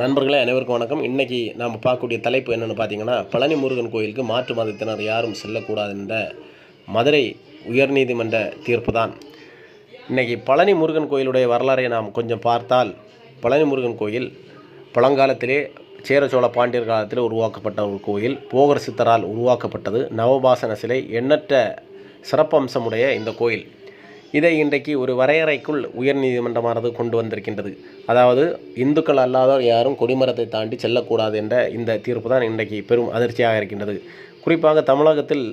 நண்பர்களே அனைவருக்கும் வணக்கம். இன்றைக்கி நாம் பார்க்கக்கூடிய தலைப்பு என்னென்னு பார்த்தீங்கன்னா பழனி முருகன் கோயிலுக்கு மாற்று மதத்தினர் யாரும் செல்லக்கூடாது என்ற மதுரை உயர்நீதிமன்ற தீர்ப்பு தான் இன்றைக்கி பழனி முருகன் கோயிலுடைய வரலாறை நாம் கொஞ்சம் பார்த்தால் பழனி முருகன் கோயில் பழங்காலத்திலே சேர சோழ பாண்டியர் காலத்தில் உருவாக்கப்பட்ட ஒரு கோயில் போகர் சித்தரால் உருவாக்கப்பட்டது. நவபாசன சிலை எண்ணற்ற சிறப்பம்சமுடைய இந்த கோயில். இதை இன்றைக்கு ஒரு வரையறைக்குள் உயர்நீதிமன்றமானது கொண்டு வந்திருக்கின்றது. அதாவது இந்துக்கள் அல்லாதோர் யாரும் கொடிமரத்தை தாண்டி செல்லக்கூடாது என்ற இந்த தீர்ப்பு தான் இன்றைக்கு பெரும் அதிர்ச்சியாக இருக்கின்றது. குறிப்பாக தமிழகத்தில்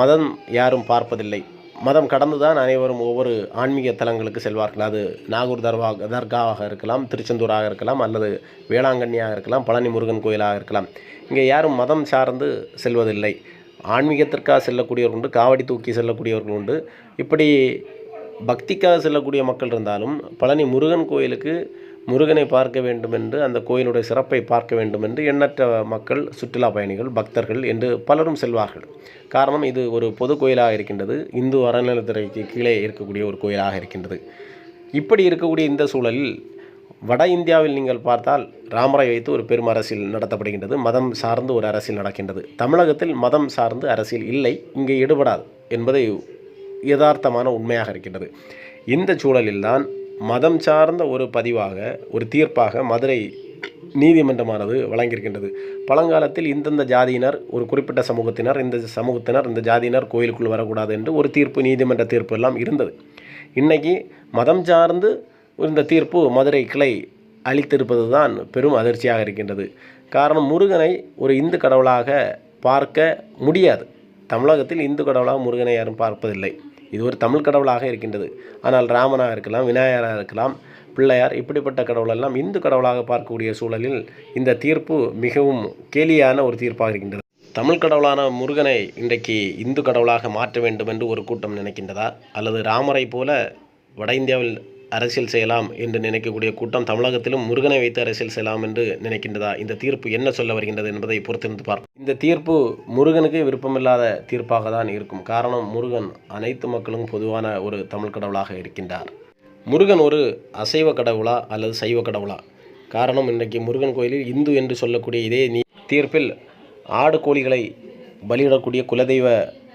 மதம் யாரும் பார்ப்பதில்லை. மதம் கடந்து தான் அனைவரும் ஒவ்வொரு ஆன்மீக தலங்களுக்கு செல்வார்கள். அது நாகூர் தர்வா தர்காவாக இருக்கலாம் திருச்செந்தூராக இருக்கலாம் அல்லது வேளாங்கண்ணியாக இருக்கலாம் பழனி முருகன் கோயிலாக இருக்கலாம். இங்கே யாரும் மதம் சார்ந்து செல்வதில்லை. ஆன்மீகத்திற்காக செல்லக்கூடியவர்கள் உண்டு காவடி தூக்கி செல்லக்கூடியவர்கள் உண்டு. இப்படி பக்திக்காக செல்லக்கூடிய மக்கள் இருந்தாலும் பழனி முருகன் கோயிலுக்கு முருகனை பார்க்க வேண்டும் என்று அந்த கோயிலுடைய சிறப்பை பார்க்க வேண்டும் என்று எண்ணற்ற மக்கள் சுற்றுலா பயணிகள் பக்தர்கள் என்று பலரும் செல்வார்கள். காரணம் இது ஒரு பொது கோயிலாக இருக்கின்றது. இந்து அறநிலையத்துறைக்கு கீழே இருக்கக்கூடிய ஒரு கோயிலாக இருக்கின்றது. இப்படி இருக்கக்கூடிய இந்த சூழலில் வட இந்தியாவில் நீங்கள் பார்த்தால் ராமரை வைத்து ஒரு பெரும் அரசியல் நடத்தப்படுகின்றது. மதம் சார்ந்து ஒரு அரசியல் நடக்கின்றது. தமிழகத்தில் மதம் சார்ந்து அரசியல் இல்லை. இங்கே ஈடுபடாது என்பதை யதார்த்தமான உண்மையாக இருக்கின்றது. இந்த சூழலில்தான் மதம் சார்ந்த ஒரு பதிவாக ஒரு தீர்ப்பாக மதுரை நீதிமன்றமானது வழங்கியிருக்கின்றது. பழங்காலத்தில் இந்தந்த ஜாதியினர் ஒரு குறிப்பிட்ட சமூகத்தினர் இந்த சமூகத்தினர் இந்த ஜாதியினர் கோயிலுக்குள் வரக்கூடாது என்று ஒரு தீர்ப்பு நீதிமன்ற தீர்ப்பு எல்லாம் இருந்தது. இன்றைக்கி மதம் சார்ந்து இந்த தீர்ப்பு மதுரை கிளை அளித்திருப்பது தான் பெரும் அதிர்ச்சியாக இருக்கின்றது. காரணம் முருகனை ஒரு இந்து கடவுளாக பார்க்க முடியாது. தமிழகத்தில் இந்து கடவுளாக முருகனை யாரும் பார்ப்பதில்லை. இது ஒரு தமிழ் கடவுளாக இருக்கின்றது. ஆனால் ராமனாக இருக்கலாம் விநாயகராக இருக்கலாம் பிள்ளையார் இப்படிப்பட்ட கடவுளெல்லாம் இந்து கடவுளாக பார்க்கக்கூடிய சூழலில் இந்த தீர்ப்பு மிகவும் கேலியான ஒரு தீர்ப்பாக இருக்கின்றது. தமிழ் கடவுளான முருகனை இன்றைக்கு இந்து கடவுளாக மாற்ற வேண்டும் என்று ஒரு கூட்டம் நினைக்கின்றதா? அல்லது ராமரை போல வட இந்தியாவில் அரசியல் செய்யலாம் என்று நினைக்கக்கூடிய கூட்டம் தமிழகத்திலும் முருகனை வைத்து அரசியல் செய்யலாம் என்று நினைக்கின்றதா? இந்த தீர்ப்பு என்ன சொல்ல வருகின்றது என்பதை பொறுத்திருந்து பார்ப்போம். இந்த தீர்ப்பு முருகனுக்கு விருப்பமில்லாத தீர்ப்பாக தான் இருக்கும். காரணம் முருகன் அனைத்து மக்களும் பொதுவான ஒரு தமிழ் கடவுளாக இருக்கின்றார். முருகன் ஒரு அசைவ கடவுளா அல்லது சைவ கடவுளா? காரணம் இன்றைக்கு முருகன் கோயிலில் இந்து என்று சொல்லக்கூடிய இதே நீ தீர்ப்பில் ஆடு கோழிகளை பலியிடக்கூடிய குலதெய்வ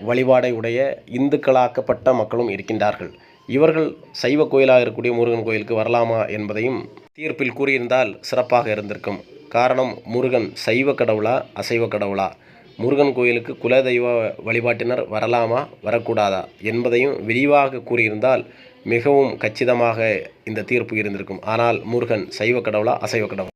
வழிபாடை உடைய இந்துக்களாக்கப்பட்ட மக்களும் இருக்கின்றார்கள். இவர்கள் சைவ கோயிலாக இருக்கக்கூடிய முருகன் கோயிலுக்கு வரலாமா என்பதையும் தீர்ப்பில் கூறியிருந்தால் சிறப்பாக இருந்திருக்கும். காரணம் முருகன் சைவ கடவுளா அசைவ கடவுளா? முருகன் கோயிலுக்கு குலதெய்வ வழிபாட்டினர் வரலாமா வரக்கூடாதா என்பதையும் விரிவாக கூறியிருந்தால் மிகவும் கச்சிதமாக இந்த தீர்ப்பு இருந்திருக்கும். ஆனால் முருகன் சைவ கடவுளா அசைவ கடவுளா?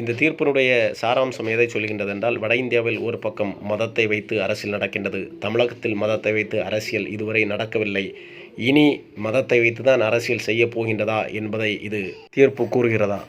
இந்த தீர்ப்பினுடைய சாராம்சம் எதை சொல்கின்றது என்றால் வட இந்தியாவில் ஒரு பக்கம் மதத்தை வைத்து அரசியல் நடக்கின்றது தமிழகத்தில் மதத்தை வைத்து அரசியல் இதுவரை நடக்கவில்லை. இனி மதத்தை வைத்து தான் அரசியல் செய்ய போகின்றதா என்பதை இது தீர்ப்பு கூறுகிறதா?